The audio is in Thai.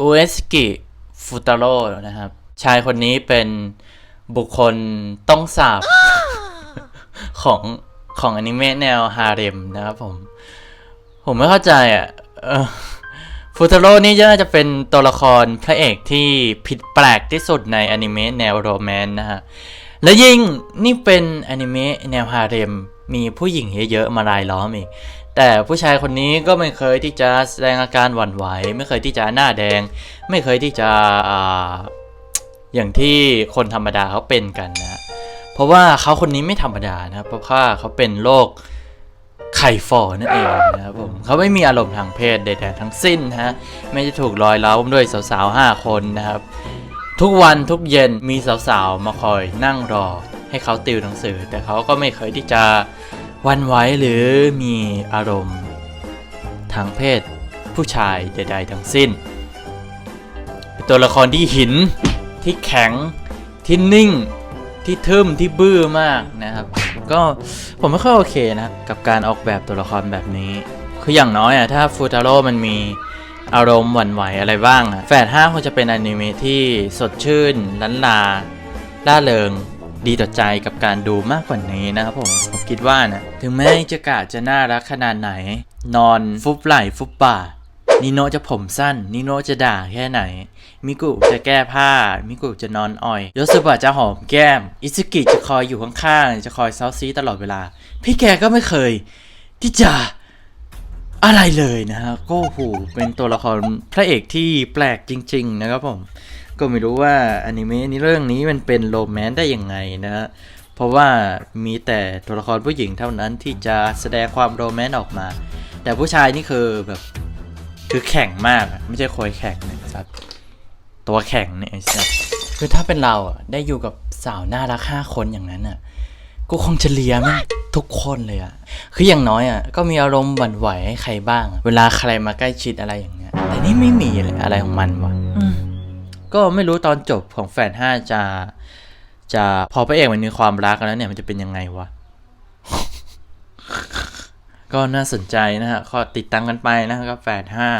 อุเอสกิฟุตาโร่นะครับ ชายคนนี้เป็นบุคคลต้องสาบของของอนิเมะแนวฮาเร็มนะครับผม ผมไม่เข้าใจอะเออฟูตาโร่นี่น่าจะเป็นตัวละครพระเอกที่ผิดแปลกที่สุดในอนิเมะแนวโรแมนต์นะฮะ และยิ่งนี่เป็นอนิเมะแนวฮาเร็มมีผู้หญิงเยอะๆมารายล้อมอีก แต่ผู้ชายคนนี้ก็ไม่เคยที่จะแสดงอาการหวั่นไหว ไม่เคยที่จะหน้าแดง ไม่เคยที่จะอ่าอย่างที่คนธรรมดาเขาเป็นกันนะ เพราะว่าเขาคนนี้ไม่ธรรมดานะเพราะว่าเขาเป็นโรคไข่ฝ่อนั่นเองนะครับผมเขาไม่มีอารมณ์ทางเพศใดๆทั้งสิ้นนะฮะไม่จะถูกลอยเล้าด้วยสาวๆห้าคนนะครับ ทุกวันทุกเย็นมีสาวๆ มาคอยนั่งรอให้เขาติวหนังสือ แต่เขาก็ไม่เคยที่จะ วันไหวหรือมีอารมณ์ ทางเพศ ผู้ชายใดๆทั้งสิ้น เป็นตัวละครที่หินที่แข็งที่นิ่งที่ทึมที่บื้อมากนะครับ ก็ผมไม่ค่อยโอเคนะกับการออกแบบตัวละครแบบนี้ คืออย่างน้อยอะถ้าฟูตาโร่มันมีอารมณ์หวั่นไหวอะไรบ้างอะแฝดห้าคงจะเป็นอนิเมะที่สดชื่น ลันลาล่าเริง ดีต่อใจกับการดูมากกว่านี้นะครับผม ผมคิดว่านะ ถึงแม้จะกะจะน่ารักขนาดไหน นอนฟุบไหลฟุบบ่านิโนจะผมสั้น นิโนจะด่าแค่ไหน มิกุจะแก้ผ้า มิกุจะนอนอ่อยยสุบะจะหอมแก้ม อิซึกิจะคอยอยู่ข้างๆ จะคอยเซาซีตลอดเวลา พี่แกก็ไม่เคย ที่จะอะไรเลยนะฮะก็โหเป็นตัวละครพระเอกที่แปลกจริง ๆ นะครับผม ก็ไม่รู้ว่าอนิเมะนี้เรื่องนี้มันเป็นโรแมนต์ได้ยังไงนะฮะ เพราะว่ามีแต่ตัวละครผู้หญิงเท่านั้นที่จะแสดงความโรแมนต์ออกมา แต่ผู้ชายนี่คือแบบคือแข็งมากไม่ใช่คอยแข็งเนี่ยสัตว์ตัวแข็งเนี่ยสัตว์คือถ้าเป็นเราอะได้อยู่กับสาวน่ารักห้าคนอย่างนั้นอะกูคงจะเลียแม่งทุกคนเลยอะคืออย่างน้อยอะก็มีอารมณ์หวั่นไหวให้ใครบ้าง เวลาใครมาใกล้ชิดอะไรอย่างเงี้ยแต่นี่ไม่มีเลยอะไรของมันวะ ก็ไม่รู้ตอนจบของแฟนห้าจะ จะพอพระเอกมันมีความรักแล้วเนี่ยมันจะเป็นยังไงวะ ก็น่าสนใจนะฮะก็ติดตามกันไปนะครับแฟนห้า